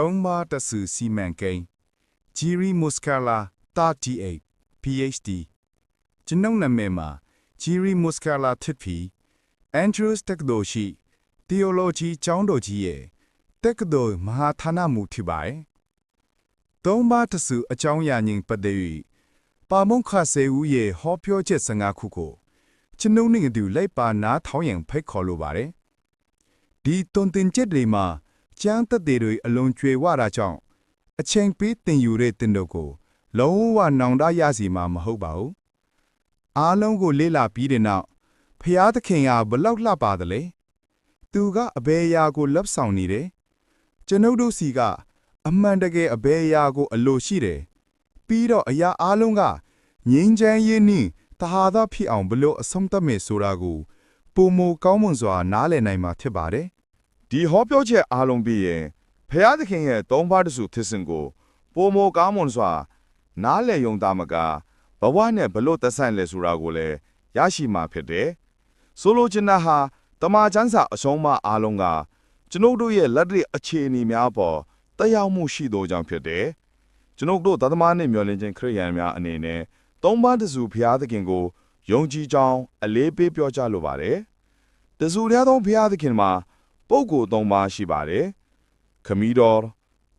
သုံးပါတဆူစီမံကိန်း Giri Muscala 38 PhD ကျွန်ုပ်နာမည်မှာ Giri Muscala ဖြစ်ပြီး Andrews တက္ကသိုလ်ရှိ Theology ကျောင်းတော်ကြီးရဲ့တက္ကသိုလ်မဟာဌာနမှဖြစ်ပါတယ်။သုံးပါတဆူအကြောင်းအရာညင်ပတ်သက်၍ပါမုန်ခဆေဦးရဲ့ဟောပြောချက်15ခုကိုကျွန်ုပ်နဲ့အတူလိုက်ပါနားထောင်ရင်ဖိတ်ခေါ်လိုပါတယ်။ဒီတွန်တင်ချက်တွေမှာ ကျမ်းသက်တွေတွေအလုံးကျွေဝတာကြောင့်အချိန်ပေးတင်ယူတဲ့တင်တို့ကို လုံးဝနောင်တရစီမှာမဟုတ်ပါဘူး။အားလုံးကိုလေ့လာပြီးတဲ့နောက်ဖျားသခင်ကဘလောက်လှပါသလဲ။သူကအဘယ်အရာကိုလှပ်ဆောင်နေတယ်။ကျွန်ုပ်တို့စီကအမှန်တကယ်အဘယ်အရာကို အလိုရှိတယ်။ပြီးတော့အရာအားလုံးကငြိမ်းချမ်းရေးနှင့်တဟာသဖြစ်အောင်ဘလို့အဆုံးသတ်မယ်ဆိုတာကိုပုံမကောင်းမွန်စွာနားလည်နိုင်မှာဖြစ်ပါတယ်။ ဒီဟောပြောချက်အားလုံးပြီးရင်ဖျားသခင်ရဲ့သုံးပါးတစုသစ်စင်ကိုပိုမိုကောင်းမွန်စွာ နားလည်ယုံသားမကဘဝနဲ့ဘလို့သက်ဆိုင်လဲဆိုတာကိုလည်းရရှိမှာဖြစ်တယ်။ဆိုလိုချင်တာဟာတမန်ကျမ်းစာအဆုံးအမအားလုံးကကျွန်ုပ်တို့ရဲ့လက်တွေ့အခြေအနေများပေါ်တက်ရောက်မှုရှိသောကြောင့်ဖြစ်တယ်။ကျွန်ုပ်တို့သတ္တမနဲ့မျှော်လင့်ခြင်းခရိယန်များအနေနဲ့သုံးပါးတစုဖျားသခင်ကိုယုံကြည်ကြောင်းအလေးပေးပြောကြားလိုပါတယ်။တစုတည်းသောဖျားသခင်မှာ ပုဂ္ဂိုလ်သုံးပါးရှိပါတယ်။ခမီးတော်၊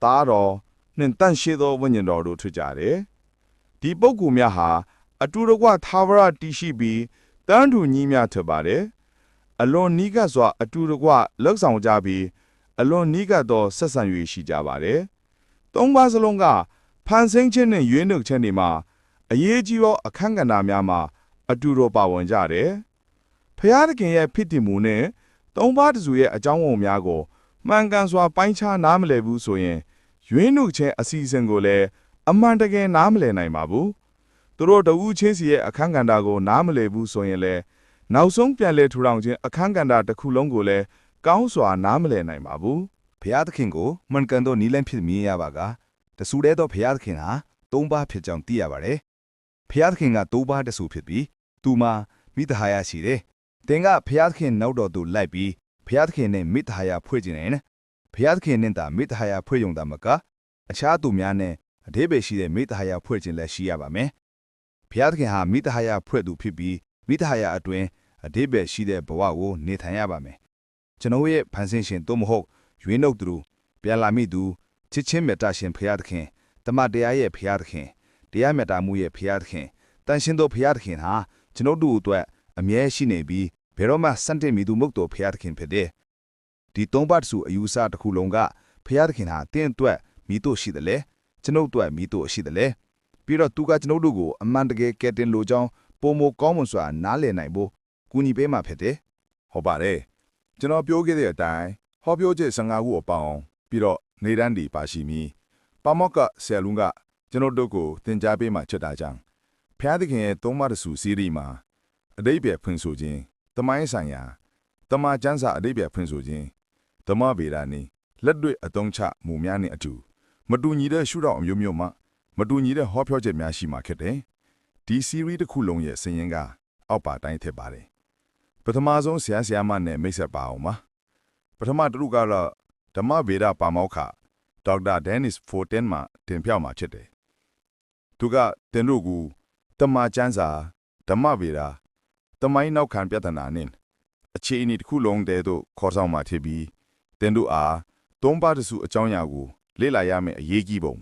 သားတော်နှင့်တန့်ရှင်းသောဝိညာဉ်တော်တို့ထွက်ကြတယ်။ဒီပုဂ္ဂိုလ်များဟာအတူတကွသာဝရတည်ရှိပြီးတန်းတူညီမျှထပါတယ်။အလွန်နီးကပ်စွာ အတူတကွလှုပ်ဆောင်ကြပြီးအလွန်နီးကပ်သောဆက်ဆံ၍ရှိကြပါတယ်။သုံးပါးစလုံးကဖန်ဆင်းခြင်းနဲ့ရွေးနှုတ်ခြင်းတွေမှာအရေးကြီးသောအခန်းကဏ္ဍများမှာ အတူတော်ပါဝင်ကြတယ်။ဖျားသခင်ရဲ့ဖြစ်တည်မှုနဲ့ သုံးပါးတစုရဲ့အကြောင်းအုံများကိုမှန်ကန်စွာပိုင်းခြားနားမလည်ဘူးဆိုရင်ရွေးနှုတ်ခြင်းအစီအစဉ်ကိုလည်းအမှန်တကယ်နားမလည်နိုင်ပါဘူး။သူတို့တဦးချင်းစီရဲ့အခန်းကဏ္ဍကိုနားမလည်ဘူးဆိုရင်လည်းနောက်ဆုံးပြန်လည်ထူထောင်ခြင်းအခန်းကဏ္ဍတစ်ခုလုံးကိုလည်းကောင်းစွာနားမလည်နိုင်ပါဘူးဖျားသခင်ကိုမှန်ကန်သောနီလန်းဖြစ်မြင်ရပါကတဆူတဲ့သောဖျားသခင်ဟာသုံးပါးဖြစ်ကြောင်းသိရပါတယ်။ဖျားသခင်ကသုံးပါးတဆူဖြစ်ပြီးသူမှာမိတဟာယရှိတယ်။ သင်ကဖျားသခင်နောက်တော်သို့လိုက်ပြီးဖျားသခင်နဲ့မိတဟာယဖွဲ့ခြင်းနဲ့ဖျားသခင်နဲ့တာမိတဟာယဖွဲ့ရုံတာမကအခြားသူများနဲ့အသေးပဲရှိတဲ့မိတဟာယဖွဲ့ခြင်းလည်းရှိရပါမယ်။ဖျားသခင်ဟာမိတဟာယဖွဲ့သူဖြစ်ပြီးမိတဟာယအတွင်းအသေးပဲရှိတဲ့ဘဝကိုနေထိုင်ရပါမယ်။ကျွန်တော်ရဲ့ဖန်ဆင်းရှင်သို့မဟုတ်ရွေးနှုတ်သူပြန်လာမိသူချစ်ချင်းမေတ္တာရှင်ဖရာသခင်တမန်တရားရဲ့ဖရာသခင်တရားမေတ္တာမှုရဲ့ဖရာသခင်တန်ရှင်သောဖရာသခင်ဟာကျွန်ုပ်တို့အတွက်အမြဲရှိနေပြီး ဘယ်တော့မှစန့်တင်မိသူမဟုတ်သောဖရာသခင်ဖြစ်တဲ့ဒီသုံးပါးစုအယူဆတစ်ခုလုံးကဖရာသခင်ဟာတင့်အတွက်မိတို့ရှိတယ်လေကျွန်ုပ်အတွက်မိတို့ရှိတယ်လေပြီးတော့သူကကျွန်ုပ်တို့ကိုအမှန်တကယ်ကယ်တင်လိုကြောင်းပုံမကောင်းမွန်စွာနားလည်နိုင်ဖို့ကူညီပေးမှာဖြစ်တယ်ဟုတ်ပါတယ်ကျွန်တော်ပြောခဲ့တဲ့အတိုင်းဟောပြောချက်15ခုအပေါင်းပြီးတော့နေတန်းဒီပါရှိမီပါမော့ကဆယ်လုံးကကျွန်တော်တို့ကိုသင်ကြားပေးမှချက်တာကြောင့်ဖျားသခင်ရဲ့သုံးမတဆူစီးရီမှာအတိတ်ပဲဖွင့်ဆိုခြင်း တမိုင်းဆိုင်ရာတမန်ကျမ်းစာအတိတ်ပဲဖွင့်ဆိုခြင်းဓမ္မဗေဒာနီလက်တွေ့အသုံးချမှုများနဲ့အတူမတူညီတဲ့ရှုထောင့်အမျိုးမျိုးမှမတူညီတဲ့ဟောပြောချက်များရှိမှဖြစ်တယ်ဒီစီးရီတစ်ခုလုံးရဲ့စင်ရင်ကအောက်ပါတိုင်းထည့်ပါတယ်ပထမဆုံးဆရာဆရာမနဲ့မိတ်ဆက်ပါအောင်ပါပထမတစ်ခုကတော့ဓမ္မဗေဒပါမောက္ခဒေါက်တာဒန်နစ်ဖိုတန်မှတင်ပြမှာဖြစ်တယ်သူကတင်တို့ကူတမန်ကျမ်းစာဓမ္မဗေဒ တမိုင်းနောက်ခံပြဿနာနဲ့အခြေအနေတစ်ခုလုံးတည်းသို့ခေါ်ဆောင်มาဖြစ်ပြီးတင်တို့အားသုံးပါးတစုအကြောင်းအရာကိုလေ့လာရမယ့်အရေးကြီးပုံ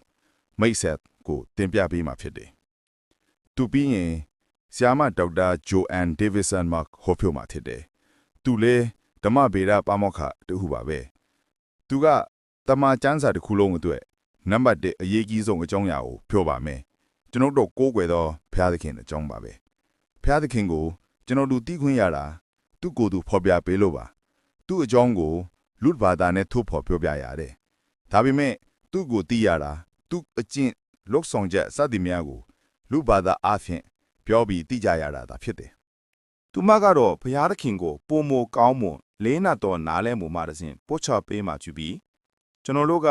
မိတ်ဆက်ကိုတင်ပြပေးမှာဖြစ်တယ်သူပြီးရင် ဆီယာမဒေါက်တာဂျိုအန်ဒေးဗစ်ဆန်မှဟောပြောมาဖြစ်တယ်။သူလည်းဓမ္မဗေဒပါမောက္ခတူဟုပါပဲ။သူကတမန်ကျမ်းစာတစ်ခုလုံးအတွက်နံပါတ်1အရေးကြီးဆုံးအကြောင်းအရာကိုပြောပါမယ်။ကျွန်တော်တို့ကိုးကွယ်သောဘုရားသခင်အကြောင်းပါပဲ။ဘုရားသခင်ကို ကျွန်တော်တို့သိခွင့်ရတာသူ့ကိုယ်သူဖော်ပြပေးလို့ပါ။သူ့အကြောင်းကိုလူ့ဘာသာနဲ့ထုတ်ဖော်ပြောပြရတယ်။ဒါပေမဲ့သူ့ကိုသိရတာသူ့အကျင့်လုတ်ဆောင်ချက်စသည်များကို လူ့ဘာသာအားဖြင့်ပြောပြီးသိကြရတာသာဖြစ်တယ်သူမကတော့ဘုရားသခင်ကိုပုံမကောင်းမွန်လေးနတ်တော်နားလဲမှုမှတစဉ်ပို့ချပေးမှချပြီးကျွန်တော်တို့က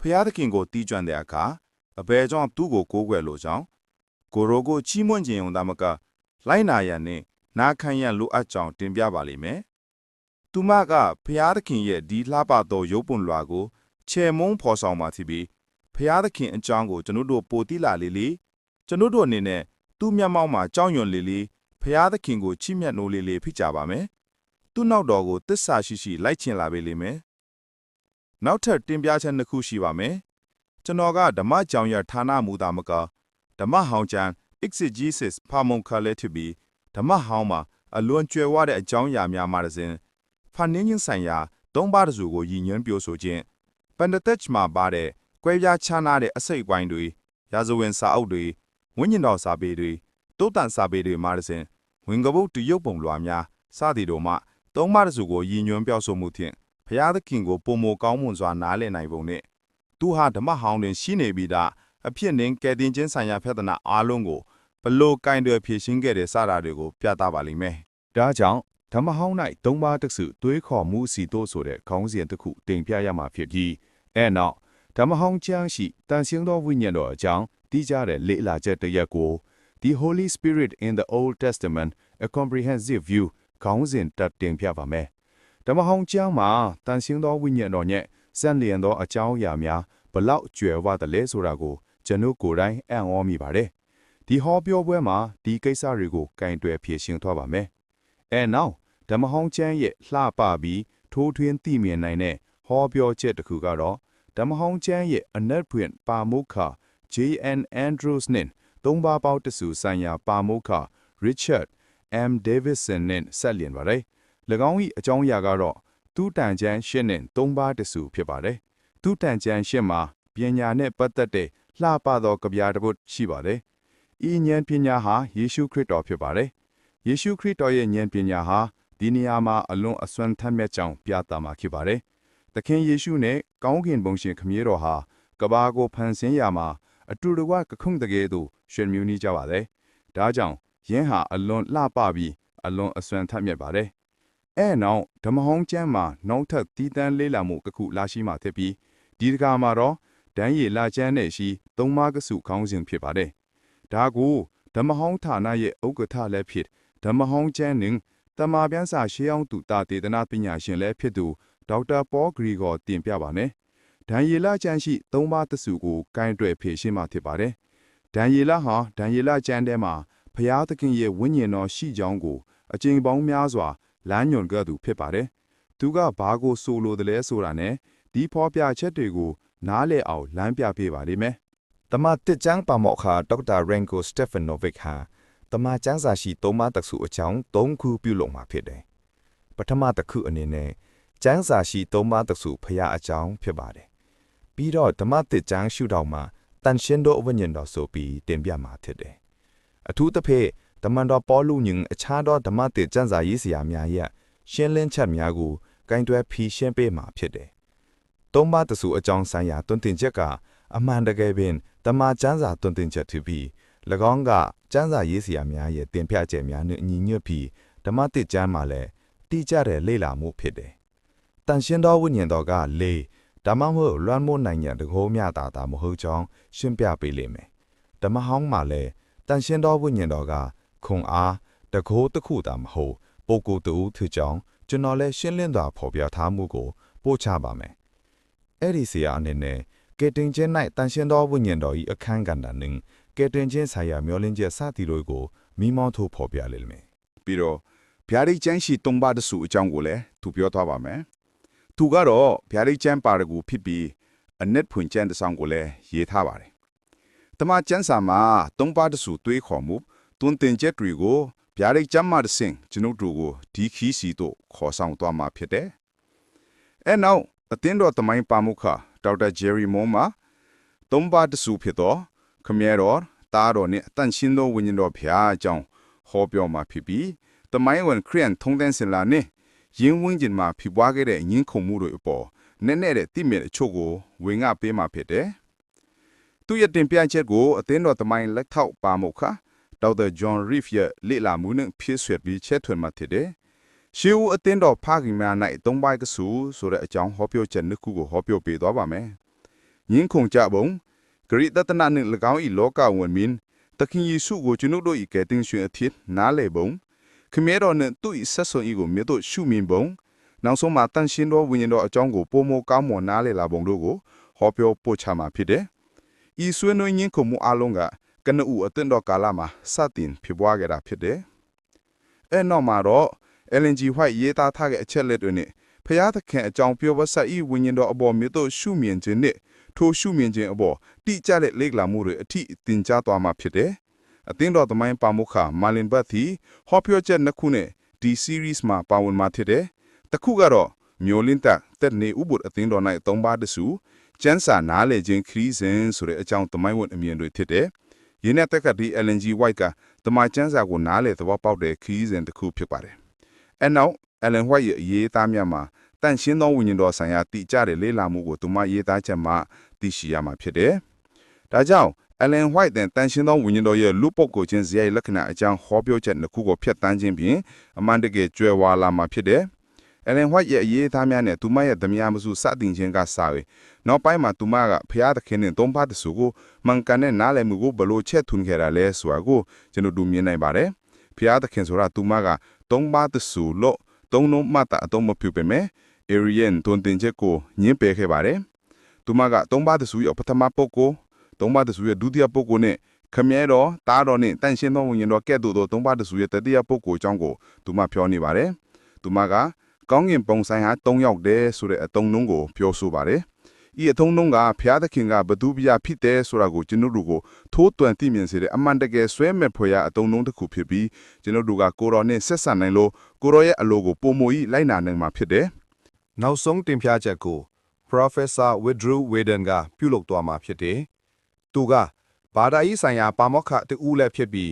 ဘုရားသခင်ကိုတီးကျွမ်းတဲ့အခါအဘယ်ကြောင့်သူ့ကိုကိုးကွယ်လို့ကြောင့်ကိုရိုကိုချီးမွမ်းခြင်းုံသာမကလိုက်နာရန်နဲ့ နာခံရန်လိုအပ်ကြောင်းတင်ပြပါလိမ့်မယ်။သူမကဘုရားသခင်ရဲ့ဒီလှပသောရုပ်ပွန်လွာကိုချေမုံဖော်ဆောင်မှာဖြစ်ပြီးဖျားသခင်အကြောင်းကိုကျွန်တော်တို့ပိုတိလာလေးလေးကျွန်တော်တို့အနေနဲ့သူ့မျက်မှောက်မှာကြောက်ရွံ့လေးလေးဖျားသခင်ကိုချစ်မြတ်နိုးလေးလေးဖြစ်ကြပါမယ်သူ့နောက်တော်ကိုတစ္ဆာရှိရှိလိုက်ချင်လာပေးလိမ့်မယ်နောက်ထပ်တင်ပြချက်နှစ်ခုရှိပါမယ်ကျွန်တော်ကဓမ္မကြောင်ရဌာနမူသားမကဓမ္မဟောင်းကျမ်း exegesis ဖာမုံခါလဲဖြစ်ပြီး ဓမ္မဟောင်းမှာအလွန်ကျွယ်ဝတဲ့အကြောင်းအရာများမှတစ်စဉ်ဖန်နင်းချင်းဆိုင်ရာသုံးပါးတစုကိုရည်ညွှန်းပြောဆိုခြင်းပန္တတက်ချ်မှာပါတဲ့ကွဲပြားခြားနားတဲ့အစိတ်အပိုင်းတွေရာဇဝင်စာအုပ်တွေဝိညာဉ်တော်စာပေတွေတိုးတန်စာပေတွေမှတစ်စဉ်ဝင်ကပုတ်တရုပ်ပုံလွှာများစသည်တို့မှသုံးပါးတစုကိုရည်ညွှန်းပြောဆိုမှုဖြင့်ဘုရားသခင်ကိုပုံမကောင်းမွန်စွာနားလည်နိုင်ပုံနဲ့သူဟာဓမ္မဟောင်းတွင်ရှိနေပြီးသားအဖြစ်နှင်းကယ်တင်ခြင်းဆိုင်ရာပြဿနာအားလုံးကို ဘလို့ကင်တွယ်ဖြေရှင်းခဲ့တဲ့စတာတွေကိုပြသပါလိမ့်မယ်ဒါကြောင့်ဓမ္မဟောင်း၌သုံးပါးတစ်စုသွေးခေါ်မှုစီတို့ဆိုတဲ့ခေါင်းစဉ်တစ်ခုတင်ပြရမှာဖြစ်ပြီးအဲနောက်ဓမ္မဟောင်းကျမ်းရှိတန်ရှင်းသောဝိညာဉ်တော်အကြောင်းတည်ကြတဲ့လေ့လာချက်တစ်ရက်ကို The Holy Spirit in the Old Testament a comprehensive view ခေါင်းစဉ်တက်တင်ပြပါမယ်ဓမ္မဟောင်းကျမ်းမှာတန်ရှင်းသောဝိညာဉ်တော်နဲ့စံလျင်သောအကြောင်းအရာများဘလောက်ကျွယ်ဝသလဲဆိုတာကိုကျွန်ုပ်ကိုယ်တိုင်အံ့ဩမိပါတယ် ဒီဟောပြောပွဲမှာဒီကိစ္စတွေကိုကင်တွယ်ဖြေရှင်းသွားပါမယ်အဲနောက်ဓမ္မဟောင်းကျမ်းရဲ့လှပပြီးထိုးထွင်းသိမြင်နိုင်တဲ့ဟောပြောချက်တစ်ခုကတော့ဓမ္မဟောင်းကျမ်းရဲ့အနက်ဖွင့်ပါမုခ J.N. Andrews နဲ့သုံးပါးပေါက်တစုဆိုင်ရာပါမုခ Richard M. Davidson နဲ့ဆက်လျင်ပါတယ်။၎င်း၏အကြောင်းအရာကတော့သူတန်ကျမ်းရှင်းနဲ့သုံးပါးတစုဖြစ်ပါတယ်။သူတန်ကျမ်းရှင်းမှာပညာနဲ့ပတ်သက်တဲ့လှပသောကြပြာတစ်ပုဒ်ရှိပါတယ်။ ဤဉာဏ်ပညာဟာယေရှုခရစ်တော်ဖြစ်ပါတယ်။ယေရှုခရစ်တော်ရဲ့ဉာဏ်ပညာဟာဒီနေရာမှာအလွန်အစွမ်းထက်မြက်ကြောင်ပြသမှာဖြစ်ပါတယ်။သခင်ယေရှုနဲ့ကောင်းကင်ဘုံရှင်ခမည်းတော်ဟာကဘာကိုဖန်ဆင်းရာမှာအတူတကွကခုန်တကယ်သို့ရှင်မြူးနေကြပါတယ်။ဒါကြောင့်ယင်းဟာအလွန်လှပပြီးအလွန်အစွမ်းထက်မြက်ပါတယ်။အဲနောက်ဓမ္မဟောင်းကျမ်းမှာနောက်ထပ်တည်တန်းလေးလာမှုတစ်ခုလာရှိမှဖြစ်ပြီးဒီတခါမှာတော့ဒန်းရီလာကျမ်းနဲ့ရှိသုံးပါးကစုခေါင်းစဉ်ဖြစ်ပါတယ်။ ဒါကိုဓမ္မဟောင်းဌာနရဲ့ဥက္ကဋ္ဌလည်းဖြစ်ဓမ္မဟောင်းကျမ်းနှင့်တမန်ပြန်စာရှေးအောင်သူတာတေသနာပညာရှင်လည်းဖြစ်သူဒေါက်တာပေါဂရီဂေါ်တင်ပြပါမယ်။ဒန်ယေလကျမ်းရှိသုံးပါးတစုကိုကင်တွယ်ဖြေရှင်းမှဖြစ်ပါတယ်။ဒန်ယေလဟာဒန်ယေလကျမ်းထဲမှာဖျားသခင်ရဲ့ဝိညာဉ်တော်ရှိကြောင်းကိုအကျဉ်းပေါင်းများစွာလမ်းညွှန်ခဲ့သူဖြစ်ပါတယ်။သူကဘာကိုဆိုလိုတယ်လဲဆိုတာနဲ့ဒီဖော်ပြချက်တွေကိုနားလည်အောင်လမ်းပြပေးပါလိမ့်မယ်။ တမတစ်ကျန်းပါမောက်ခါဒေါက်တာရန်ကိုစတက်ဖန်နိုဗစ်ဟာတမကျန်းစာရှိသုံးမတက်စုအကြောင်း၃ခုပြုလုပ်မှာဖြစ်တယ်။ပထမတစ်ခုအနေနဲ့ကျန်းစာရှိသုံးမတက်စုဖရာအကြောင်းဖြစ်ပါတယ်။ပြီးတော့ဓမ္မတစ်ကျန်းရှုထောင့်မှာတန်ရှင်းသောဝိညာဉ်တော်ဆိုပြီးတင်ပြမှာဖြစ်တယ်။အထူးသဖြင့်ဓမ္မတော်ပေါ်လူညင်အခြားသောဓမ္မတစ်ကျန်းစာရေးစရာများရဲ့ရှင်းလင်းချက်များကိုဂိုင်းတွဲဖြီရှင်းပေးမှာဖြစ်တယ်။သုံးပါးတစုအကြောင်းဆိုင်ရာတွင်တင်ချက်က အမှန်တကယ်ပင်တမန်ကျမ်းစာတွင်တင်ချက်ဖြစ်ပြီး၎င်းကကျမ်းစာရေးစရာများရဲ့တင်ပြချက်များနှင့်ညီညွတ်ပြီးဓမ္မတစ်ကျမ်းမှာလည်းတိကျတဲ့လေ့လာမှုဖြစ်တယ်။တန်ရှင်းသောဝိညာဉ်တော်ကလေဓမ္မမဟုတ်လွမ်းမိုးနိုင်ရန်တကောမြတာတာမဟုတ်ကြောင်းရှင်းပြပေးလိမ့်မယ်။ဓမ္မဟောင်းမှာလည်းတန်ရှင်းသောဝိညာဉ်တော်ကခွန်အားတကောတစ်ခုတာမဟုတ်ပုဂ္ဂိုလ်တူဖြစ်ကြောင်းကျွန်တော်လည်းရှင်းလင်းစွာဖော်ပြထားမှုကိုပို့ချပါမယ်။အဲ့ဒီဆရာအနေနဲ့ ကေတင်ချင်း၌တန်ရှင်းသောဝိညာဉ်တော်၏အခန်းကဏ္ဍနှင့်ကေတင်ချင်းဆိုင်ရာမျောလင်းချက်စသည်တို့ကိုမိမောင်းထိုးဖော်ပြလိမ့်မယ်ပြီးတော့ဗျာဒိတ်ကျမ်းရှိသုံးပါးတစုအကြောင်းကိုလည်းသူပြောသွားပါမယ်။သူကတော့ဗျာဒိတ်ကျမ်းပါရဂူဖြစ်ပြီးအနက်ဖွင့်ကျမ်းတစ်စောင်ကိုလည်းရေးထားပါတယ်။တမန်ကျမ်းစာမှာသုံးပါးတစုတွေးခေါ်မှုတွင်တင်ချက်တွေကိုဗျာဒိတ်ကျမ်းမှာတစ်ဆင့်ကျွန်ုပ်တို့ကိုဒီခီးစီတို့ခေါ်ဆောင်သွားမှာဖြစ်တယ်။အဲနောက်အသင်းတော်တမိုင်းပါမုခ ဒေါက်တာဂျယ်ရီမွန်မှာသုံးပါးတစုဖြစ်တော့ခမဲတော်တားတော်နဲ့အတန်ရှင်းသောဝိညာဉ်တော်ဖျားအကြောင်းဟောပြောမှာဖြစ်ပြီးတမိုင်းဝင်ခရီးန်ထုံးတဲ့စင်လာနဲ့ယင်းဝင်းကျင်မှာဖြစ်ပွားခဲ့တဲ့ညင်းခုန်မှုတွေအပေါ်နည်းနည်းတဲ့တိမြင့်အချို့ကိုဝင်ငါပေးမှာဖြစ်တယ်။သူရဲ့တင်ပြချက်ကိုအသင်းတော်တမိုင်းလက်ထောက်ပါမုခဒေါက်တာဂျွန်ရီဖ်ရဲ့လေ့လာမှုနဲ့ဖြည့်ဆွတ်ပြီးချက်ထွင်မှာဖြစ်တယ်။ ရှေးဦးအသင်းတော်ဖခင်များ၌သုံးပိုက်ကဆူဆိုတဲ့အကြောင်းဟောပြောချက်နှစ်ခုကိုဟောပြောပေးသွားပါမယ်။ယင်းခုန်ကြပုံဂရိတတနာနှင့်၎င်း၏လောကဝင်မင်းတခင်ယေရှုကိုကျွန်ုပ်တို့၏ကယ်တင်ရှင်အဖြစ်နားလေပုံခမဲတော်နှင့်သူ့၏ဆက်ဆွန်၏ကိုမြေတို့ရှုမြင်ပုံနောက်ဆုံးမှာတန်ရှင်းသောဝိညာဉ်တော်အကြောင်းကိုပိုမိုကောင်းမွန်နားလည်လာပုံတို့ကိုဟောပြောပို့ချမှာဖြစ်တယ်။ဤဆွေးနွေးညင်းခုမှုအလုံးကကနဦးအသင့်တော်ကာလမှာစတင်ဖြစ်ပွားခဲ့တာဖြစ်တယ်။အဲနောက်မှာတော့ LNG White ရေးသားထားတဲ့အချက်လက်တွေနဲ့ဖျားသခင်အကြောင်းပြောပဆက်ဤဝိညာဉ်တော်အပေါ်မြေတို့ရှုမြင်ခြင်းနဲ့ထိုရှုမြင်ခြင်းအပေါ်တိကျတဲ့လေ့လာမှုတွေအထိသင်ကြားသွားမှာဖြစ်တယ်။အသင်းတော်သမိုင်းပါမုခမာလင်ဘတ်သီဟောပြောချက်နှစ်ခုနဲ့ဒီ series မှာပါဝင်မှာဖြစ်တယ်။တစ်ခုကတော့မျိုးလင်းတက်တက်နေဥပုဒ်အသင်းတော်၌သုံးပါးတစုကျန်းစာနားလေခြင်းခရီးစဉ်ဆိုတဲ့အကြောင်းသမိုင်းဝင်အမြင်တွေဖြစ်တယ်။ရင်းနဲ့တက်ကဒီ LNG White ကသမိုင်းကျန်းစာကိုနားလေသဘောပေါက်တဲ့ခရီးစဉ်တစ်ခုဖြစ်ပါတယ်။ အဲနောက် Ellen White ရဲ့အရေးသားများမှာတန့်ရှင်းသောဝိညာဉ်တော်ဆိုင်ရာတည်ကြတဲ့လေးလာမှုကိုသူမရေးသားချက်မှသိရှိရမှာဖြစ်တယ်။ဒါကြောင့် Ellen White တဲ့တန့်ရှင်းသောဝိညာဉ်တော်ရဲ့လူပုဂ္ဂိုလ်ချင်းဇယိုက်လက္ခဏာအကြောင်းဟောပြောချက်တစ်ခုကိုဖျက်ဆီးခြင်းဖြင့်အမှန်တကယ်ကျွယ်ဝလာမှာဖြစ်တယ်။ Ellen White ရဲ့အရေးသားများနဲ့သူမရဲ့သမ ्या မစုစတင်ခြင်းကစာရီနောက်ပိုင်းမှာသူမကဖျားသခင်နဲ့သုံးပါးတစုကိုမှန်ကန်တဲ့နားလည်မှုကိုဘယ်လိုချက်ထွန်းခဲ့တာလဲဆိုတာကိုကျွန်တော်တို့မြင်နိုင်ပါတယ်။ဖျားသခင်ဆိုတာသူမက သုံးပါးတစုလို့သုံးလုံးမှတ်တာအတော့မပြုပေမဲ့ Arian တွင်တင်ချက်ကိုညှင်းပယ်ခဲ့ပါတယ်။သူမကသုံးပါးတစုရဲ့ပထမပုဂ္ဂိုလ်သုံးပါးတစုရဲ့ဒုတိယပုဂ္ဂိုလ်နဲ့ခမဲတော်တားတော်နဲ့တန်ရှင်းသောဝိညာဉ်တော်ကဲ့သို့သောသုံးပါးတစုရဲ့တတိယပုဂ္ဂိုလ်အကြောင်းကိုသူမပြောနေပါတယ်။သူမကကောင်းကင်ပုံဆိုင်ဟာ၃ယောက်တည်းဆိုတဲ့အတုံးလုံးကိုပြောဆိုပါတယ်။ ဤအထုံးလုံးကဖျားသခင်ကဘသူပြဖြစ်တယ်ဆိုတာကိုကျွန်တော်တို့ကိုထိုးတွန်သိမြင်စေတဲ့အမှန်တကယ်ဆွဲမဲ့ဖွယ်ရအတုံးလုံးတစ်ခုဖြစ်ပြီးကျွန်တော်တို့ကကိုတော်နဲ့ဆက်ဆံနိုင်လို့ကိုတော်ရဲ့အလိုကိုပုံမူဤလိုက်နာနိုင်မှာဖြစ်တယ်။နောက်ဆုံးတင်ပြချက်ကို Professor Withdrew Whedon ကပြုလုပ်သွားမှာဖြစ်တယ်။သူကဘာသာရေးဆိုင်ရာပါမောက္ခတူဦးလည်းဖြစ်ပြီး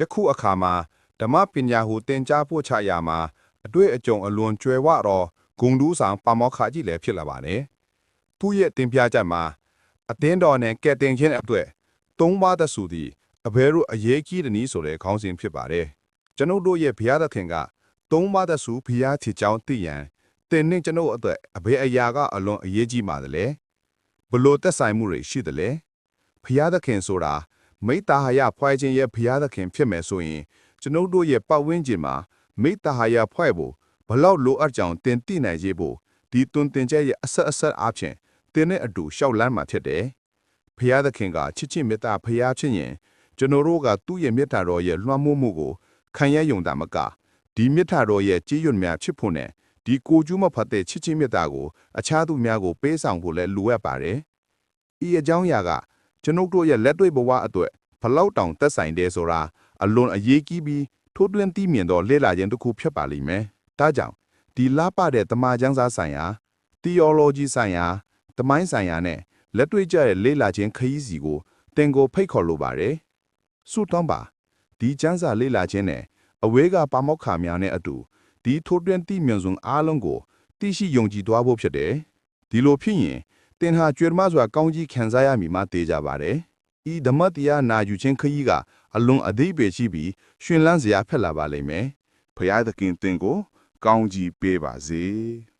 ယခုအခါမှာဓမ္မပညာဟုသင်ကြားပို့ချရာမှာအတွေ့အကြုံအလွန်ကျွယ်ဝတော့ဂုံတူးဆောင်ပါမောက္ခကြီးလည်းဖြစ်လာပါတယ်။ သူ့ရဲ့တင်ပြချက်မှာအသင်းတော်နဲ့ကဲတင်ခြင်းအတွက်သုံးပါးသက်စုသည်အဘဲတို့အရေးကြီးတဲ့နည်းဆိုတဲ့ခေါင်းစဉ်ဖြစ်ပါတယ်။ကျွန်ုပ်တို့ရဲ့ဘုရားသခင်ကသုံးပါးသက်စုဘုရားထီကြောင်းသိရန်တင်နှင့်ကျွန်ုပ်အတွက်အဘေးအရာကအလွန်အရေးကြီးပါတယ်လေဘလို့သက်ဆိုင်မှုတွေရှိတယ်လေဖျားသခင်ဆိုတာမိတ္တာဟာယဖွဲ့ခြင်းရဲ့ဖျားသခင်ဖြစ်မယ်ဆိုရင် ကျွန်ုပ်တို့ရဲ့ပတ်ဝန်းကျင်မှာမိတ္တာဟာယဖွဲ့ဖို့ဘလောက်လိုအပ်ကြောင်တင်သိနိုင်ရေးဖို့ဒီတွင်တင်ချက်ရဲ့အဆက်အဆက်အားဖြင့် တင်းနဲ့အတူရှောက်လန်းမှာဖြစ်တယ်ဖျားသခင်ကချစ်ချစ်မေတ္တာဖျားဖြစ်ရင်ကျွန်တော်တို့ကသူ့ရဲ့မေတ္တာတော်ရဲ့လွှမ်းမိုးမှုကိုခံရယုံတာမကဒီမေတ္တာတော်ရဲ့ကြည်ရွံ့များဖြစ်ဖို့နဲ့ဒီကိုကျူးမဖတ်တဲ့ချစ်ချင်းမြတ်တာကိုအခြားသူများကိုပေးဆောင်ဖို့လည်းလိုအပ်ပါတယ်။ဤအကြောင်းအရာကကျွန်ုပ်တို့ရဲ့လက်တွေ့ဘဝအတွက်ဘလောက်တောင်သက်ဆိုင်တယ်ဆိုတာအလွန်အရေးကြီးပြီးထိုးတွင်းသိမြင်သောလေ့လာခြင်းတစ်ခုဖြစ်ပါလိမ့်မယ်။ဒါကြောင့်ဒီလပတဲ့တမန်ကျမ်းစာဆိုင်ရာ theology ဆိုင်ရာ တမိုင်းဆိုင်ရာနဲ့လက်တွေ့ကျတဲ့လေ့လာခြင်းခရီးစီကိုတင်ကိုဖိတ်ခေါ်လိုပါတယ်။ဆုတောင်းပါဒီကျမ်းစာလေ့လာခြင်းနဲ့အဝေးကပါမောက္ခများနဲ့အတူဒီထိုးတွင်းတိမြုံစုံအားလုံးကိုသိရှိယုံကြည်သွားဖို့ဖြစ်တယ်။ဒီလိုဖြစ်ရင်သင်ဟာကျွေမစွာကောင်းကြီးခံစားရမည်မှသိကြပါတယ်။ဤဓမ္မတရားနာယူခြင်းခရီးကအလွန်အသေးပေရှိပြီးရှင်လန်းစရာဖြစ်လာပါလိမ့်မယ်ဖရာသခင်တင်ကို ကောင်းကြီးပေးပါစေ။